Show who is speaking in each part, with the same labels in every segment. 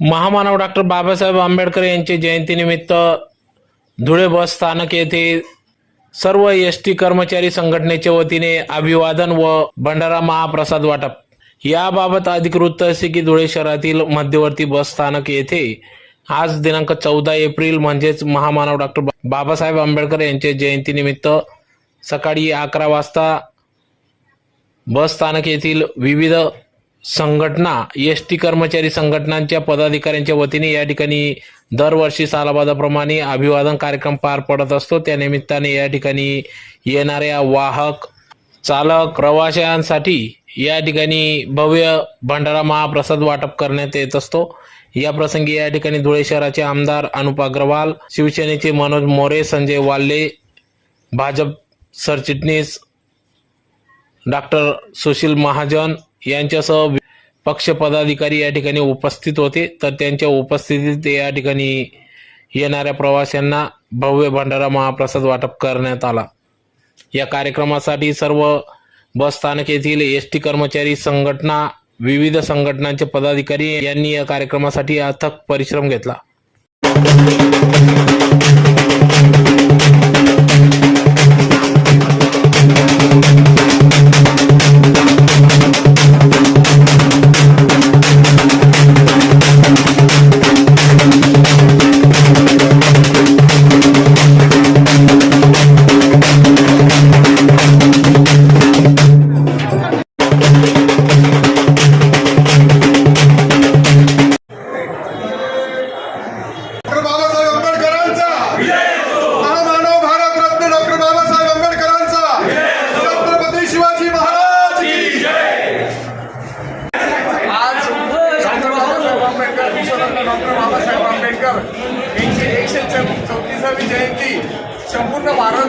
Speaker 1: महामानव डॉक्टर बाबासाहेब आंबेडकर यांची जयंतीनिमित्त धुळे बस स्थानक येथे सर्व एस टी कर्मचारी संघटनेच्या वतीने अभिवादन व भंडारा महाप्रसाद वाटप. याबाबत अधिकृत असे की धुळे शहरातील मध्यवर्ती बस स्थानक येथे आज दिनांक चौदा एप्रिल म्हणजेच महामानव डॉक्टर बाबासाहेब आंबेडकर यांच्या जयंतीनिमित्त सकाळी अकरा वाजता बस स्थानक येथील विविध संघटना एस टी कर्मचारी संघटनांच्या पदाधिकाऱ्यांच्या वतीने या ठिकाणी दरवर्षी सालाबादाप्रमाणे अभिवादन कार्यक्रम पार पडत असतो. त्या निमित्ताने या ठिकाणी येणाऱ्या वाहक चालक प्रवाशांसाठी या ठिकाणी भव्य भंडारा महाप्रसाद वाटप करण्यात येत असतो. या प्रसंगी या ठिकाणी धुळे शहराचे आमदार अनुप अग्रवाल शिवसेनेचे मनोज मोरे संजय वाल्ले भाजप सरचिटणीस डॉक्टर सुशील महाजन यांच्यासह पक्ष पदाधिकारी या ठिकाणी उपस्थित होते. तर त्यांच्या उपस्थितीत या ठिकाणी येणाऱ्या प्रवाशांना भव्य भंडारा महाप्रसाद वाटप करण्यात आला. या कार्यक्रमासाठी सर्व बस स्थानक येथील एस टी कर्मचारी संघटना विविध संघटनांचे पदाधिकारी यांनी या कार्यक्रमासाठी अथक परिश्रम घेतला.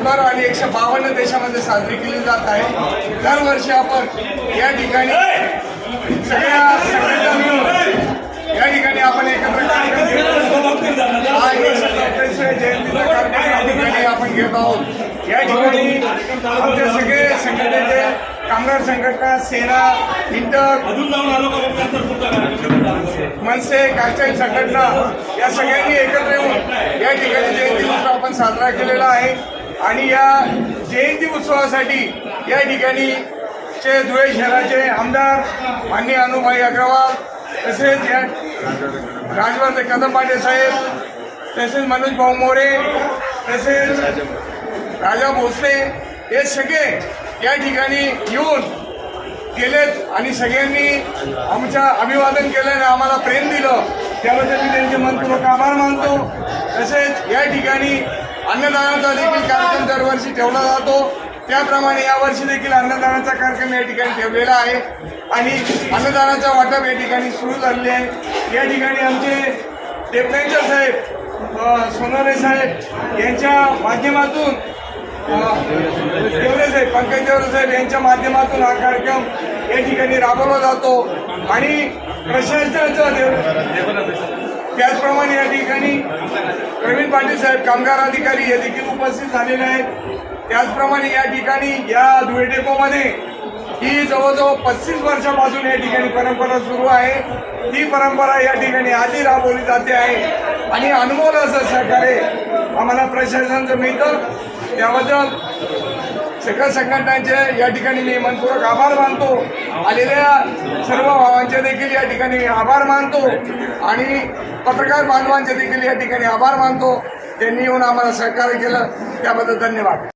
Speaker 2: संपूर्ण आणि एकशे बावन्न देशामध्ये साजरी केली जात आहे. दरवर्षी आपण या ठिकाणी सगळ्या संघटना मिळून या ठिकाणी आपण एकत्र कार्यक्रम हा एकशे जयंतीचा कार्यक्रम या ठिकाणी आपण घेत आहोत या ठिकाणी आमचे सगळे संघटनेचे कामगार संघटना सेना इंटर मनसे काचाई संघटना या सगळ्यांनी एकत्र येऊन या ठिकाणी जयंती उत्सव आपण साजरा केलेला आहे. आणि या जयंती उत्सवासाठी या ठिकाणी चे धुळे शहराचे आमदार माननीय अनुभाई अग्रवाल तसेच या राजवर्धन कदम पांडे साहेब तसेच मनोज भाऊ मोरे तसेच राजा भोसले हे सगळे या ठिकाणी येऊन गेलेत आणि सगळ्यांनी आमच्या अभिवादन केल्याने आम्हाला प्रेम दिलं. त्याबद्दल मी त्यांचे मनपूर्वक आभार मानतो. तसेच या ठिकाणी अन्नदानाचा देखील कार्यक्रम दरवर्षी ठेवला जातो. त्याप्रमाणे यावर्षी देखील अन्नदानाचा कार्यक्रम या ठिकाणी ठेवलेला आहे. आणि अन्नदानाचा वाटप या ठिकाणी सुरू झालेले आहे. या ठिकाणी आमचे टेपनेंचर साहेब अ, साहेब यांच्या माध्यमातून देवरे साहेब पंकज देवरे साहेब यांच्या माध्यमातून हा कार्यक्रम या ठिकाणी राबवला जातो. आणि प्रशासनाचं देव- त्याचप्रमाणे या ठिकाणी प्रवीण पाटील साहेब कामगार अधिकारी हे देखील उपस्थित झालेले आहेत. त्याचप्रमाणे या ठिकाणी या धुळे डेपोमध्ये ही जवळजवळ पस्तीस वर्षापासून या ठिकाणी परंपरा सुरू आहे. ती परंपरा या ठिकाणी आधी राबवली जाते आहे. आणि अनुभव असं सहकार्य आम्हाला प्रशासनाचं मिळतं. त्याबद्दल सगळ्या संघटनांचे या ठिकाणी मी मनपूर्वक आभार मानतो. आलेल्या सर्व भावांचे देखील या ठिकाणी मी आभार मानतो. आणि पत्रकार बांधवांचे देखील या ठिकाणी आभार मानतो. त्यांनी येऊन आम्हाला सहकार्य केलं. त्याबद्दल धन्यवाद.